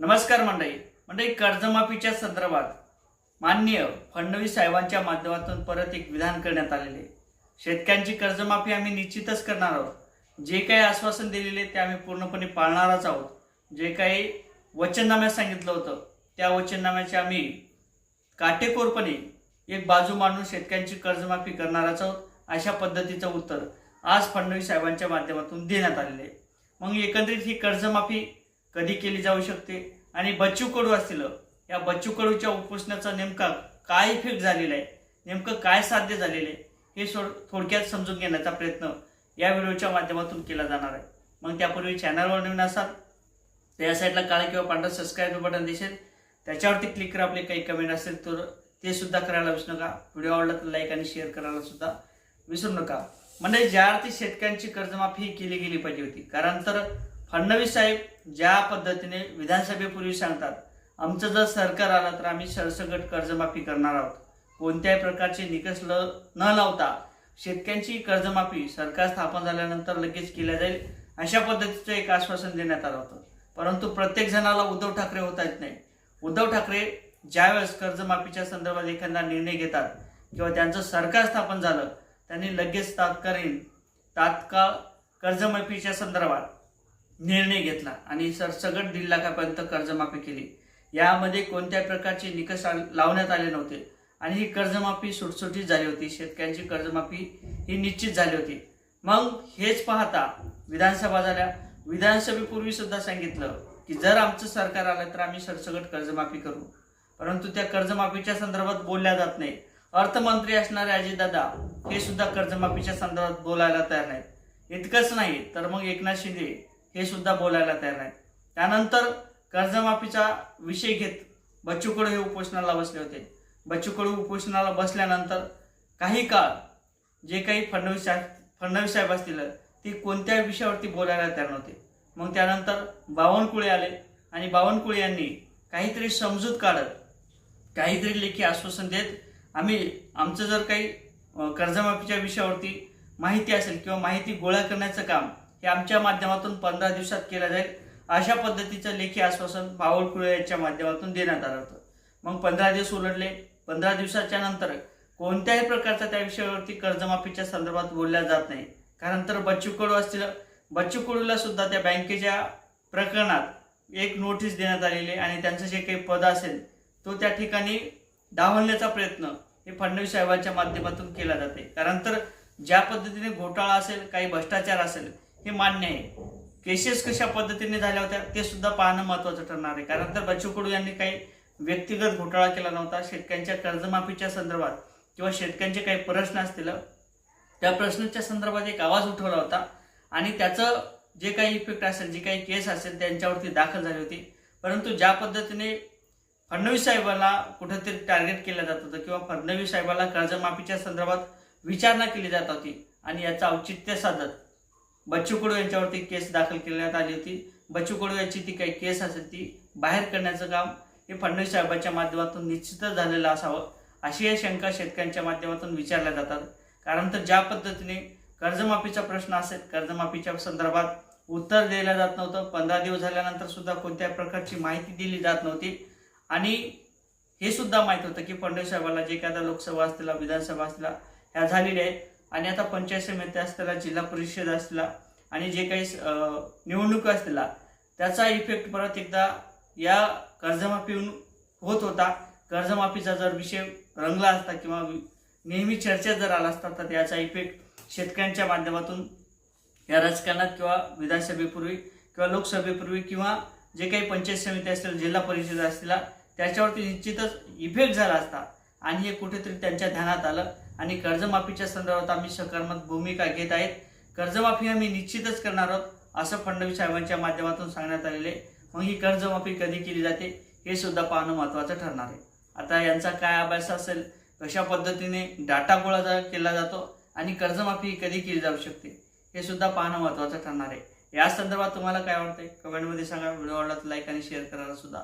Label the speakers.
Speaker 1: नमस्कार मंडळी. मंडळी कर्जमाफीच्या संदर्भात माननीय फडणवीस साहेबांच्या माध्यमातून परत एक विधान करण्यात आलेले. शेतकऱ्यांची कर्जमाफी आम्ही निश्चितच करणार आहोत. जे काही आश्वासन दिलेले ते आम्ही पूर्णपणे पाळणारच आहोत. जे काही वचननाम्यात सांगितलं होतं त्या वचननाम्याचे आम्ही काटेकोरपणे एक बाजू मांडून शेतकऱ्यांची कर्जमाफी करणारच आहोत अशा पद्धतीचं उत्तर आज फडणवीस साहेबांच्या माध्यमातून देण्यात आलेले. आहे मग एकंदरीत ही कर्जमाफी कधी केली जाऊ शकते? आणि बच्चू कडू असतील या बच्चू कडूच्या उपोषणाचा नेमका काय इफेक्ट झालेला आहे? नेमकं काय साध्य झालेलं आहे? हे सोड थोडक्यात समजून घेण्याचा प्रयत्न या व्हिडिओच्या माध्यमातून केला जाणार आहे. मग त्यापूर्वी चॅनलवर नवीन असाल तर या साईडला काळा किंवा पांढरा सबस्क्राईब बटन दिसेल. त्याच्यावरती क्लिक करा आपले काही कमेंट असेल तर ते सुद्धा करायला विसरू नका. व्हिडिओ आवडला तर लाईक आणि शेअर करायला सुद्धा विसरू नका. म्हणजे ज्या अर्थी शेतकऱ्यांची कर्जमाफी केली गेली पाहिजे होती कारण तर फडणवीस साहेब ज्या पद्धतीने विधानसभेपूर्वी सांगतात आमचं जर सरकार आलं तर आम्ही सरसकट कर्जमाफी करणार आहोत. कोणत्याही प्रकारचे निकष ल न लावता शेतकऱ्यांची कर्जमाफी सरकार स्थापन झाल्यानंतर लगेच केल्या जाईल अशा पद्धतीचं एक आश्वासन देण्यात आलं होतं. परंतु प्रत्येक जणाला उद्धव ठाकरे होता येत नाही. उद्धव ठाकरे ज्यावेळेस कर्जमाफीच्या संदर्भात एखादा निर्णय घेतात किंवा त्यांचं सरकार स्थापन झालं त्यांनी लगेच तात्कालीन तात्काळ कर्जमाफीच्या संदर्भात निर्णय घेतला आणि सरसगट दीड लाखापर्यंत कर्जमाफी केली. यामध्ये कोणत्याही प्रकारचे निकष लावण्यात आले नव्हते. आणि ही कर्जमाफी सुटसुटीत झाली होती. शेतकऱ्यांची कर्जमाफी ही निश्चित झाली होती. मग हेच पाहता विधानसभा झाल्या. विधानसभेपूर्वी सुद्धा सांगितलं की जर आमचं सरकार आलं तर आम्ही सरसगट कर्जमाफी करू. परंतु त्या कर्जमाफीच्या संदर्भात बोलल्या जात नाही. अर्थमंत्री असणारे अजितदादा हे सुद्धा कर्जमाफीच्या संदर्भात बोलायला तयार नाहीत. इतकंच नाही तर मग एकनाथ शिंदे हे सुद्धा बोलायला तयार नाहीत. त्यानंतर कर्जमाफीचा विषय घेत बच्चू कडू हे उपोषणाला बसले होते. बच्चू कडू उपोषणाला बसल्यानंतर काही काळ जे काही फडणवीस साहेब फडणवीस साहेब असतील ते कोणत्या विषयावरती बोलायला तयार नव्हते. मग त्यानंतर बावनकुळे आले आणि बावनकुळे यांनी काहीतरी समजूत काढत काहीतरी लेखी आश्वासन देत आम्ही आमचं जर काही कर्जमाफीच्या विषयावरती माहिती असेल किंवा माहिती गोळा करण्याचं काम हे आमच्या माध्यमातून पंधरा दिवसात केलं जाईल. अशा पद्धतीचं लेखी आश्वासन बावळकुळे यांच्या माध्यमातून देण्यात आलं होतं. मग पंधरा दिवस उलटले. पंधरा दिवसाच्या नंतर कोणत्याही प्रकारचा त्या विषयावरती कर्जमाफीच्या संदर्भात बोलल्या जात नाही. कारण तर बच्चू कडू असतील. बच्चू कडूला सुद्धा त्या बँकेच्या प्रकरणात एक नोटीस देण्यात आलेली आहे आणि त्यांचं जे काही पद असेल तो त्या ठिकाणी डावलण्याचा प्रयत्न हे फडणवीस साहेबांच्या माध्यमातून केला जाते कारण तर ज्या पद्धतीने घोटाळा असेल काही भ्रष्टाचार असेल हे मान्य आहे. केसेस कशा पद्धतीने झाल्या होत्या ते सुद्धा पाहणं महत्वाचं ठरणार आहे. कारण तर बच्चू कडू यांनी काही व्यक्तिगत घोटाळा केला नव्हता. शेतकऱ्यांच्या कर्जमाफीच्या संदर्भात किंवा शेतकऱ्यांचे काही प्रश्न असतील त्या प्रश्नाच्या संदर्भात एक आवाज उठवला होता. आणि त्याचं जे काही इफेक्ट असेल जे काही केस असेल त्यांच्यावरती दाखल झाली होती. परंतु ज्या पद्धतीने फडणवीस साहेबांना कुठेतरी टार्गेट केलं जात होतं किंवा फडणवीस साहेबांना कर्जमाफीच्या संदर्भात विचारणा केली जात होती आणि याचं औचित्य साधत बच्चू कडू यांच्यावरती केस दाखल करण्यात आली होती. बच्चू कडू यांची ती काही केस असेल ती बाहेर करण्याचं काम हे फडणवीस साहेबांच्या माध्यमातून निश्चितच झालेलं असावं अशी या शंका शेतकऱ्यांच्या माध्यमातून विचारल्या जातात. कारण तर ज्या पद्धतीने कर्जमाफीचा प्रश्न असेल कर्जमाफीच्या संदर्भात उत्तर दिलं जात नव्हतं. पंधरा दिवस झाल्यानंतर सुद्धा कोणत्याही प्रकारची माहिती दिली जात नव्हती. आणि हे सुद्धा माहीत होतं की फडणवीस साहेबांना जे एखादा लोकसभा असतील विधानसभा असतील ह्या झालेल्या आहेत. आणि आता पंचायत समिती असतील जिल्हा परिषद असला आणि जे काही निवडणुका असतील त्याचा इफेक्ट परत एकदा या कर्जमाफीहून होत होता. कर्जमाफीचा जर विषय रंगला असता किंवा नेहमी चर्चेत जर आला असता तर याचा इफेक्ट शेतकऱ्यांच्या माध्यमातून या राजकारणात किंवा विधानसभेपूर्वी किंवा लोकसभेपूर्वी किंवा जे काही पंचायत समिती असतील जिल्हा परिषद असतील त्याच्यावरती निश्चितच इफेक्ट झाला असता. आणि हे कुठेतरी त्यांच्या ध्यानात आलं. आणि कर्जमाफीच्या संदर्भात आम्ही सकारात्मक भूमिका घेत आहेत. कर्जमाफी आम्ही निश्चितच करणार आहोत असं फडणवीस साहेबांच्या माध्यमातून सांगण्यात आलेले. आहे. मग ही कर्जमाफी कधी केली जाते हे सुद्धा पाहणं महत्त्वाचं ठरणार आहे. आता यांचा काय अभ्यास असेल कशा पद्धतीने डाटा गोळा जा- केला जातो आणि कर्जमाफी कधी केली जाऊ शकते हे सुद्धा पाहणं महत्त्वाचं ठरणार आहे. या संदर्भात तुम्हाला काय वाटतंय? कमेंटमध्ये सांगा. व्हिडिओ आवडला लाईक आणि शेअर करायला सुद्धा.